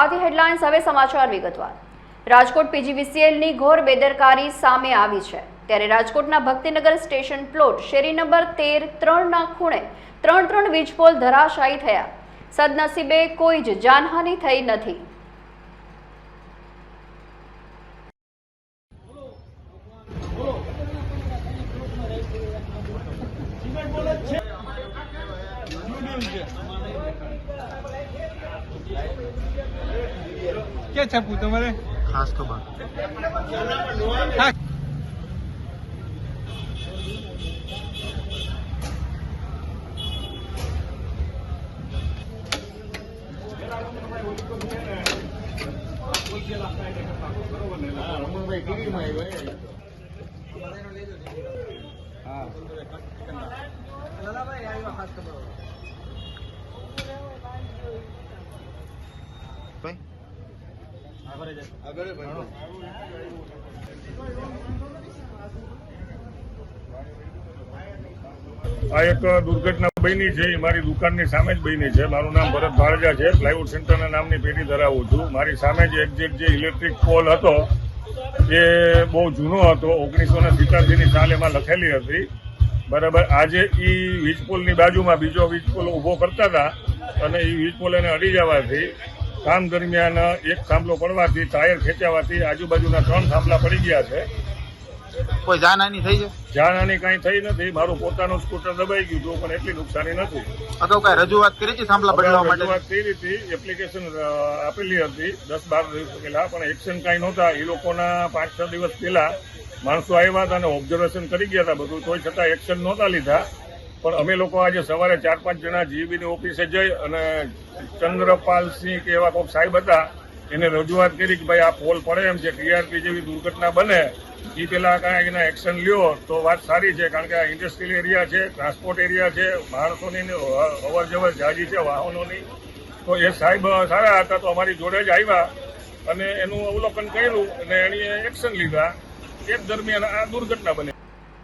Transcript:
આથી હેડલાઇન્સ હવે સમાચાર વિગતવાર. રાજકોટ પીજીવીસીએલની ઘોર બેદરકારી સામે આવી છે. ત્યારે રાજકોટના ભક્તિનગર સ્ટેશન પ્લોટ શેરી નંબર તેર ત્રણના ખૂણે ત્રણ ત્રણ વીજપોલ ધરાશાયી થયા. સદનસીબે કોઈ જ જાનહાનિ થઈ નથી. ક્યાં છાપવું તમારે? ખાસ તો આવ્યો હા. ભાઈ. આ એક દુર્ઘટના બની છે એ મારી દુકાનની સામે જ બની છે. મારું નામ ભરત ભાળજા છે પ્લાયવુડ સેન્ટરના નામની પેઢી ધરાવું છું. મારી સામે જ એક્ઝેક્ટ જે ઇલેક્ટ્રિક પોલ હતો એ બહુ જૂનો હતો ઓગણીસો ને સિત્યાસીની સાલ એમાં લખેલી હતી. બરાબર આજે એ વીજપોલની બાજુમાં બીજો વીજપોલ ઊભો કરતા હતા અને એ વીજપોલ એને અડી જવાથી કામ દરમિયાન એક થાંભલો પડવાથી ટાયર ખેંચાવાથી આજુબાજુના ત્રણ થાંભલા પડી ગયા છે. કોઈ જાનહાની થઈ છે? જાનહાની કઈ થઈ નથી. મારું પોતાનું સ્કૂટર દબાઈ ગયું હતું પણ એટલી નુકસાની નથી. અગાઉ કઈ રજૂઆત કરી હતી થાંભલા બદલવા માટે? રજૂઆત કરી હતી એપ્લિકેશન આપેલી હતી દસ બાર દિવસ પહેલા પણ એક્શન કાંઈ નહોતા. એ લોકોના પાંચ છ દિવસ પહેલા માણસો આવ્યા હતા અને ઓબ્ઝર્વેશન કરી ગયા હતા બધું. તોય છતાં એક્શન નહોતા લીધા. પણ અમે લોકો આજે સવારે ચાર પાંચ જણા જીબીની ઓફિસે જઈ અને ચંદ્રપાલસિંહ કે એવા કોઈક સાહેબ હતા, એને રજૂઆત કરી કે ભાઈ આ પોલ પડે એમ છે, ટીઆરપી જેવી દુર્ઘટના બને એ પેલા કાંઈ એના એક્શન લ્યો, તો વાત સારી છે, કારણ કે આ ઇન્ડસ્ટ્રીયલ એરિયા છે ટ્રાન્સપોર્ટ એરિયા છે, માણસોની અવર જવર જાજી છે, વાહનોની. તો એ સાહેબ સારા હતા, તો અમારી જોડે જ આવ્યા અને એનું અવલોકન કર્યું અને એની એક્શન લીધા. એ દરમિયાન આ દુર્ઘટના બની.